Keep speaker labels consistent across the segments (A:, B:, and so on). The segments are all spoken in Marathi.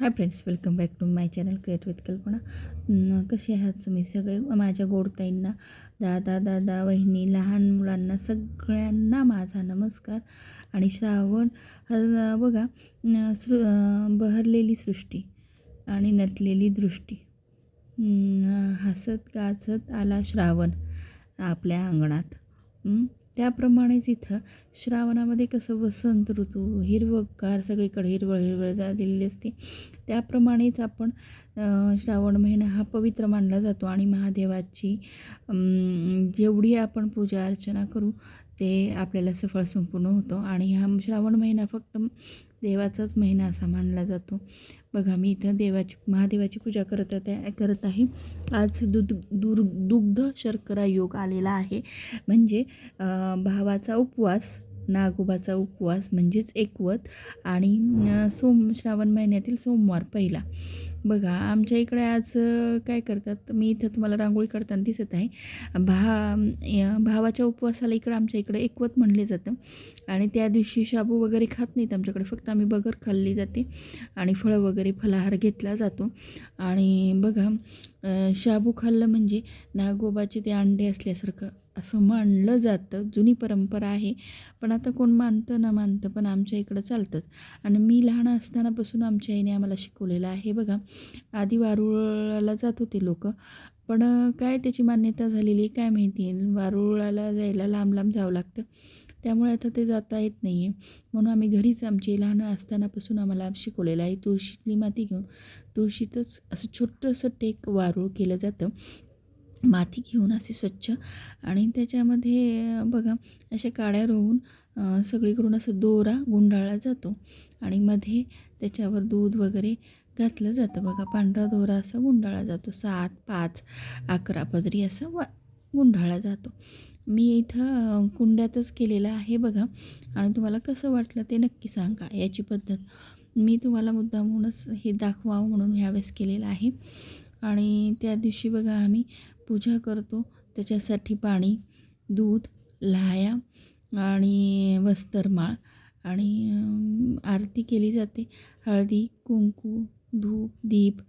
A: Hi friends welcome back to my channel create with Kalpana कसे आहात तुम्ही सगळे? माझ्या गोडताईंना दादा दादा वहिनी लहान मुलांना सगळ्यांना माझा नमस्कार. आणि श्रावण बघा सृ बहरलेली सृष्टी आणि नटलेली दृष्टी. हसत गाजत आला श्रावण आपल्या अंगणात. त्याप्रमाणेच इथं श्रावणामध्ये कसं वसंत ऋतू हिरवगार सगळीकडे हिरवळ हिरवळ झालेली असते. त्याप्रमाणेच आपण श्रावण महिना हा पवित्र मानला जातो आणि महादेवाची जेवढी आपण पूजा अर्चना करू ते आपल्याला सफळ संपूर्ण होतो. आणि हा श्रावण महिना फक्त देवाचाच महिना असा मानला जातो. बघा मी इथं देवाची महादेवाची पूजा करत आहे करत आहे. आज दुध दुर् दुग्ध शर्करा योग आलेला आहे. म्हणजे भावाचा उपवास नागोबाचा उपवास म्हणजेच एकवत आणि सोम श्रावण महिन्यातील सोमवार पहिला. बघा आमच्या इकडे आज काय करतात मी इथं तुम्हाला रांगोळी काढताना दिसत आहे. भा भावाच्या उपवासाला इकडं आमच्या इकडे एकवत म्हणले जातं. आणि त्या दिवशी शाबू वगैरे खात नाहीत आमच्याकडे फक्त आम्ही बगर खाल्ली जाते आणि फळं वगैरे फलाहार घेतला जातो. आणि बघा शाबू खाल्लं म्हणजे नागोबाचे ते अंडे असल्यासारखं असं मानलं जातं. जुनी परंपरा आहे. पण आता कोण मानतं ना मानतं पण आमच्या इकडं चालतंच. आणि मी लहान असतानापासून आमच्या आईने आम्हाला शिकवलेलं आहे बघा. आधी वारुळाला जात होते लोक. पण काय त्याची मान्यता झालेली आहे काय माहिती आहे. वारुळाला जायला लांब लांब जावं लागतं. त्यामुळे आता ते जाता येत नाही आहे म्हणून आम्ही घरीच आमची लहान असतानापासून आम्हाला शिकवलेलं आहे. तुळशीतली माती घेऊन. तुळशीतच असं छोटंसं टेक वारूळ केलं जातं. माती घेऊन अशी स्वच्छ आणि त्याच्यामध्ये बघा अशा काड्या रोवून सगळीकडून असं दोरा गुंडाळला जातो आणि मध्ये त्याच्यावर दूध वगैरे घातलं जातं. बघा पांढरा दोरा असा गुंडाळा जातो. सात पाच अकरा पदरी असा वा गुंडाळा जातो. मी इथं कुंड्यातच केलेलं आहे बघा आणि तुम्हाला कसं वाटलं ते नक्की सांगा. याची पद्धत मी तुम्हाला मुद्दामहूनच हे दाखवावं म्हणून ह्यावेळेस केलेलं आहे. आणि त्या दिवशी बघा आम्ही पूजा करतो. त्याच्यासाठी पाणी दूध लाह्या आणि वस्तरमाळ आणि आरती केली जाते. हळदी कुंकू धूप दीप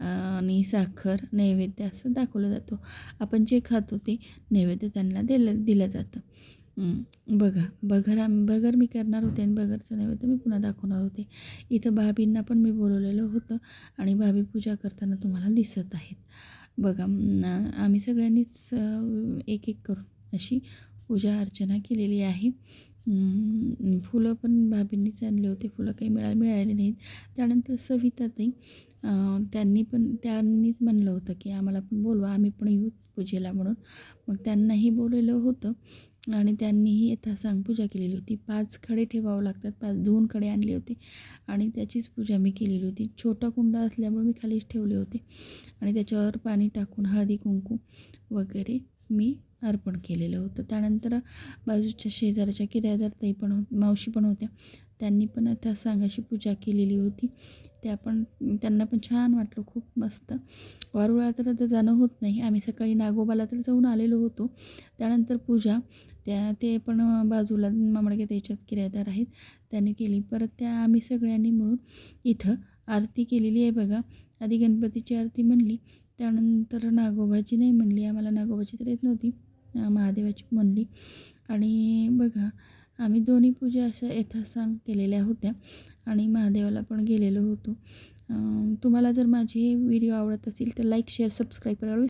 A: आणि साखर नैवेद्य असं दाखवलं जातो. आपण जे खातो ते नैवेद्य त्यांना दिलं दिलं जातं. बघा बगर आम बगर मी करणार होते आणि बगरचं नैवेद्य मी पुन्हा दाखवणार होते. इथं भाभींना पण मी बोलवलेलं होतं आणि भाभी पूजा करताना तुम्हाला दिसत आहेत. बघा आम्ही सगळ्यांनीच एक एक करून अशी पूजा अर्चना केलेली आहे. फुलं पण भाभींनीच आणले होते. फुलं काही मिळाले मिळाले नाहीत. त्यानंतर सविताताई त्यांनी पण त्यांनीच म्हणलं होतं की आम्हाला पण बोलवा आम्ही पण येऊ पूजेला म्हणून. मग त्यांनाही बोलवलं होतं. आणि त्यांनीही यथासांग पूजा केलेली होती. पाच खडे ठेवावं लागतात. पाच दोन खडे आणले होते. आणि त्याचीच पूजा मी केलेली होती. छोटा कुंडा असल्यामुळे मी खालीच ठेवले होते. आणि त्याच्यावर पाणी टाकून हळदी कुंकू वगैरे मी अर्पण केलेलं होतं. त्यानंतर बाजूच्या शेजारच्या किरायदार ताई पण हो मावशी पण होत्या. त्यांनी पण त्या सांगाशी पूजा केलेली होती. त्या पण त्यांना पण छान वाटलं खूप मस्त. वारुळा तर आता जाणं होत नाही. आम्ही सकाळी नागोबाला तर जाऊन आलेलो होतो. त्यानंतर पूजा त्या ते पण बाजूला मामडगे त्याच्यात किरायदार आहेत. त्यांनी केली. परत त्या आम्ही सगळ्यांनी मिळून इथं आरती केलेली आहे बघा. आधी गणपतीची आरती म्हणली. त्यानंतर नागोबाची नाही म्हणली आम्हाला नागोबाची तर येत नव्हती. महादेवाची म्हणली. आणि बघा आम्ही दोन्ही पूजा अशा यथासांग केलेल्या होत्या आणि महादेवाला पण गेलेलो होतो. तुम्हाला जर माझे व्हिडिओ आवडत असतील तर लाईक शेअर सबस्क्राईब करायला